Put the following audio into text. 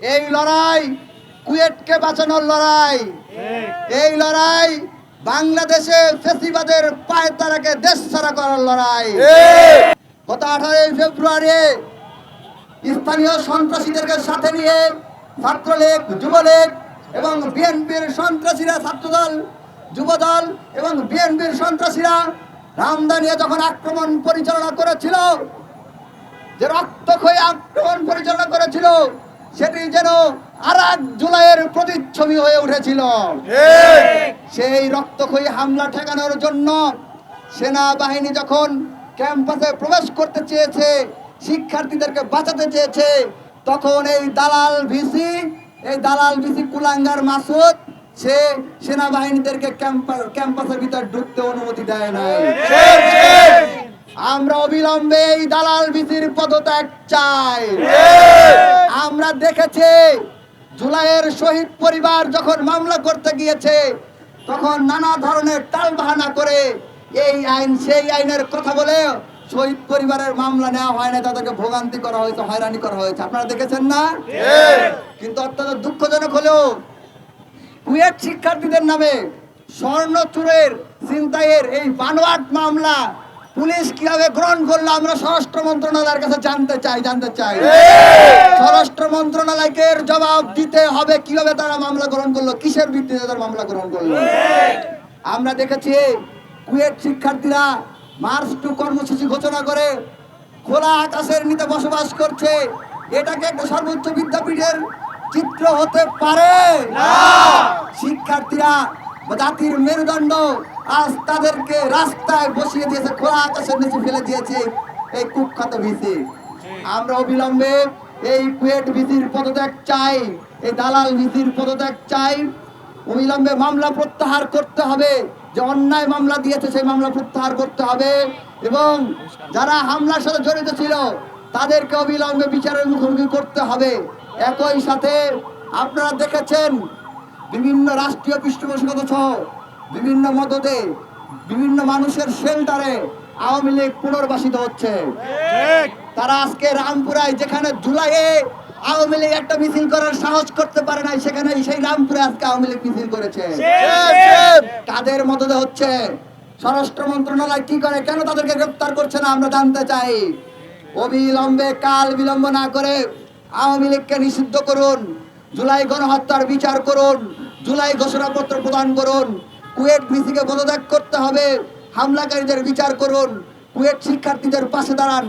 এই লড়াই কুয়েটকে বাঁচানোর লড়াই। এই লড়াই বাংলাদেশে ফেসিবাদের পায়তারাকে দেশ ছাড়া করার লড়াই। গত আঠারোই ফেব্রুয়ারি স্থানীয় সন্ত্রাসীদেরকে সাথে নিয়ে ছাত্রলীগ, যুবলীগ এবং বিএনপির সন্ত্রাসীরা, ছাত্রদল, যুবদল এবং বিএনপির সন্ত্রাসীরা রামদানিয়া যখন আক্রমণ পরিচালনা করেছিল, যে রক্ত রক্তক্ষয়ী আক্রমণ পরিচালনা করেছিল সেটি যেন আর এক জুলাইয়ের প্রতিচ্ছবি হয়ে উঠেছিল। সেই রক্তক্ষয়ী হামলা ঠেকানোর জন্য সেনাবাহিনী যখন ক্যাম্পাসে প্রবেশ করতে চেয়েছে শিক্ষার্থীদেরকে বাঁচাতে চেয়েছে তখন এই দালাল ভিসি এই দালাল ভিসি কুলাঙ্গার মাসুদ সে সেনাবাহিনীদেরকে ক্যাম্পা- ক্যাম্পাসের ভিতর ঢুকতে অনুমতি দেয় নাই। আমরা অবিলম্বে এই দালাল ভিসির পদত্যাগ চাই। আমরা দেখেছি, জুলাইয়ের শহীদ পরিবার যখন মামলা করতে গিয়েছে, তখন নানা ধরনের টাল বাহানা করে এই আইন, সেই আইনের কথা বলে শহীদ পরিবারের মামলা নেওয়া হয় না, তাদেরকে ভোগান্তি করা হয়েছে, হয়রানি করা হয়েছে। আপনারা দেখেছেন না? কিন্তু অত্যন্ত দুঃখজনক হলেও কুয়েট শিক্ষার্থীদের নামে স্বর্ণ চুরের চিন্তায়ের এই বানোয়াট মামলা পুলিশ কীভাবে গ্রহণ করল? আমরা স্বরাষ্ট্র মন্ত্রণালয়ের কাছে জানতে চাই জানতে চাই। স্বরাষ্ট্র মন্ত্রণালয়কে জবাব দিতে হবে কীভাবে তারা মামলা গ্রহণ করল? কিসের ভিত্তিতে তারা মামলা গ্রহণ করল? আমরা দেখেছি কুয়েট শিক্ষার্থীরা মার্চ টু কর্মসূচি ঘোষণা করে খোলা আকাশের নিতে বসবাস করছে। এটাকে একটা সর্বোচ্চ বিদ্যাপীঠের চিত্র হতে পারে। শিক্ষার্থীরা জাতির মেরুদণ্ড আজ তাদেরকে রাস্তায় বসিয়ে দিয়েছে খোলা আকাশের নিচে ফেলে দিয়েছে এই কুখ্যাত ভিসি। আমরা অবিলম্বে এই কুয়েট ভিসির পদত্যাগ চাই এই দালাল ভিসির পদত্যাগ চাই। অবিলম্বে মামলা প্রত্যাহার করতে হবে যে অন্যায় মামলা দিয়েছে সেই মামলা প্রত্যাহার করতে হবে। এবং যারা হামলার সাথে জড়িত ছিল তাদেরকে অবিলম্বে বিচারের মুখোমুখি করতে হবে। একই সাথে আপনারা দেখেছেন বিভিন্ন রাষ্ট্রীয় পৃষ্ঠপোষকতা সহ বিভিন্ন মদতে বিভিন্ন মানুষের শেল্টারে আওয়ামী লীগ পুনর্বাসিত হচ্ছে। তারা আজকে রামপুরায় যেখানে জুলাইয়ে আওয়ামী লীগ একটা মিছিল করার সাহস করতে পারে নাই সেখানে সেই রামপুরে আজকে আওয়ামী লীগ মিছিল করেছে। কাদের মদতে হচ্ছে? স্বরাষ্ট্র মন্ত্রণালয় কি করে? কেন তাদেরকে গ্রেপ্তার করছে না? আমরা জানতে চাই। অবিলম্বে কাল বিলম্ব না করে আওয়ামী লীগকে নিষিদ্ধ করুন। জুলাই গণহত্যার বিচার করুন, জুলাই ঘোষণাপত্র প্রদান করুন, কুয়েট ভিসিকে পদত্যাগ করতে হবে, হামলাকারীদের বিচার করুন, কুয়েট শিক্ষার্থীদের পাশে দাঁড়ান।